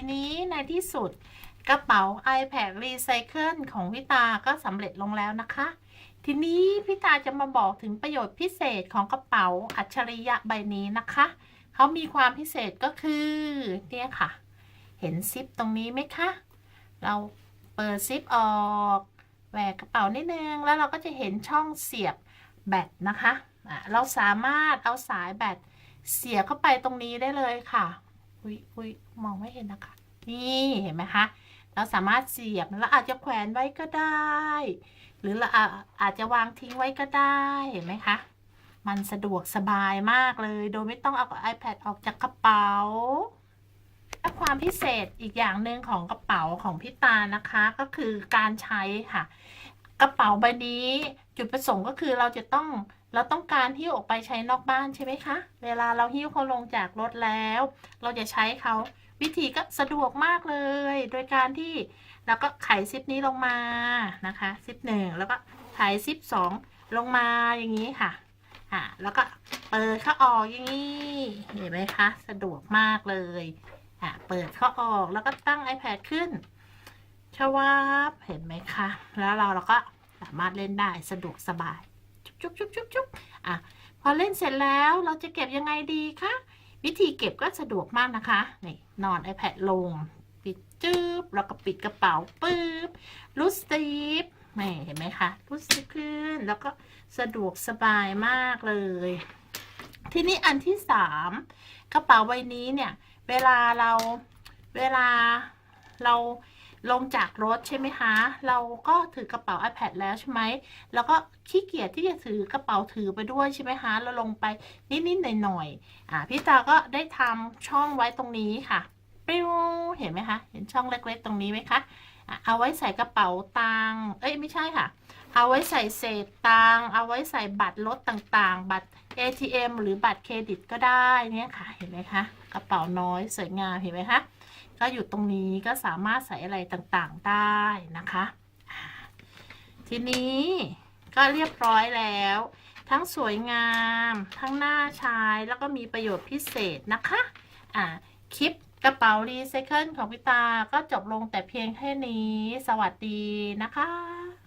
ทีนี้ในที่สุดกระเป๋า iPad Recycle ของพี่ตาก็สำเร็จลงแล้วนะคะ ทีนี้พี่ตาจะมาบอกถึงประโยชน์พิเศษของกระเป๋าอัจฉริยะใบนี้นะคะ เขามีความพิเศษก็คือเนี่ยค่ะ เห็นซิปตรงนี้ไหมคะ เราเปิดซิปออกแหวกกระเป๋านิดนึง แล้วเราก็จะเห็นช่องเสียบแบตนะคะ เราสามารถเอาสายแบตเสียบเข้าไปตรงนี้ได้เลยค่ะ อุ้ยอุ้ยมองไม่เห็นนะคะนี่เห็นไหมคะ เราสามารถเสียบแล้วอาจจะแขวนไว้ก็ได้ หรือเราอาจจะวางทิ้งไว้ก็ได้เห็นไหมคะ มันสะดวกสบายมากเลย โดยไม่ต้องเอา iPad ออกจากกระเป๋าและความพิเศษอีกอย่างหนึ่งของกระเป๋าของพี่ตานะคะ ก็คือการใช้ค่ะ กระเป๋าใบนี้จุดประสงค์ก็คือเราจะต้อง เราต้องการหิ้วออกไปใช้นอกบ้านใช่ไหมคะ เวลาเราหิ้วเขาลงจากรถแล้ว เราจะใช้เขาวิธีก็สะดวกมากเลย โดยการที่เราก็ไขซิปนี้ลงมานะคะซิปหนึ่งแล้วก็ไขซิปสองลงมาอย่างนี้ค่ะอ่าแล้วก็เปิดเข้าออกอย่างนี้เห็นไหมคะ สะดวกมากเลยอะเปิดเข้าออกแล้วก็ตั้ง iPad ขึ้นชวาบเห็นไหมคะ แล้วเราเราก็สามารถเล่นได้สะดวกสบาย จุ๊บจุ๊บจุ๊บจุ๊บอะพอเล่นเสร็จแล้วเราจะเก็บยังไงดีคะวิธีเก็บก็สะดวกมากนะคะนี่นอน iPad ลง ปิดจึ๊บแล้วก็ปิดกระเป๋าปึ๊บรูดสติปนี่เห็นไหมคะรูดสติปขึ้นแล้วก็สะดวกสบายมากเลย ทีนี้อันที่สามกระเป๋าใบนี้เนี่ย เวลาเราเวลาเรา ลงจากรถใช่ไหมคะ เราก็ถือกระเป๋า iPad แล้วใช่ไหม แล้วก็ขี้เกียจที่จะถือกระเป๋าถือไปด้วยใช่ไหมคะเราลงไปนิดๆหน่อยๆอ่าพี่ตาก็ได้ทำช่องไว้ตรงนี้ค่ะปิ้วเห็นไหมคะ เห็นช่องเล็กๆ ตรงนี้ไหมคะ เอาไว้ใส่กระเป๋าตังค์เอ้ยไม่ใช่ค่ะ เอาไว้ใส่เศษตังค์เอาไว้ใส่บัตรรถต่างๆ บัตร ATM หรือบัตรเครดิตก็ได้เนี่ยค่ะ เห็นไหมคะ กระเป๋าน้อยสวยงามเห็นไหมคะ ก็อยู่ตรงนี้ก็สามารถใส่อะไรต่างๆได้นะคะ ทีนี้ก็เรียบร้อยแล้ว ทั้งสวยงาม ทั้งน่าใช้แล้วก็มีประโยชน์พิเศษนะคะอ่าคลิปกระเป๋ารีไซเคิลของพี่ตาก็จบลงแต่เพียงแค่นี้ สวัสดีนะคะ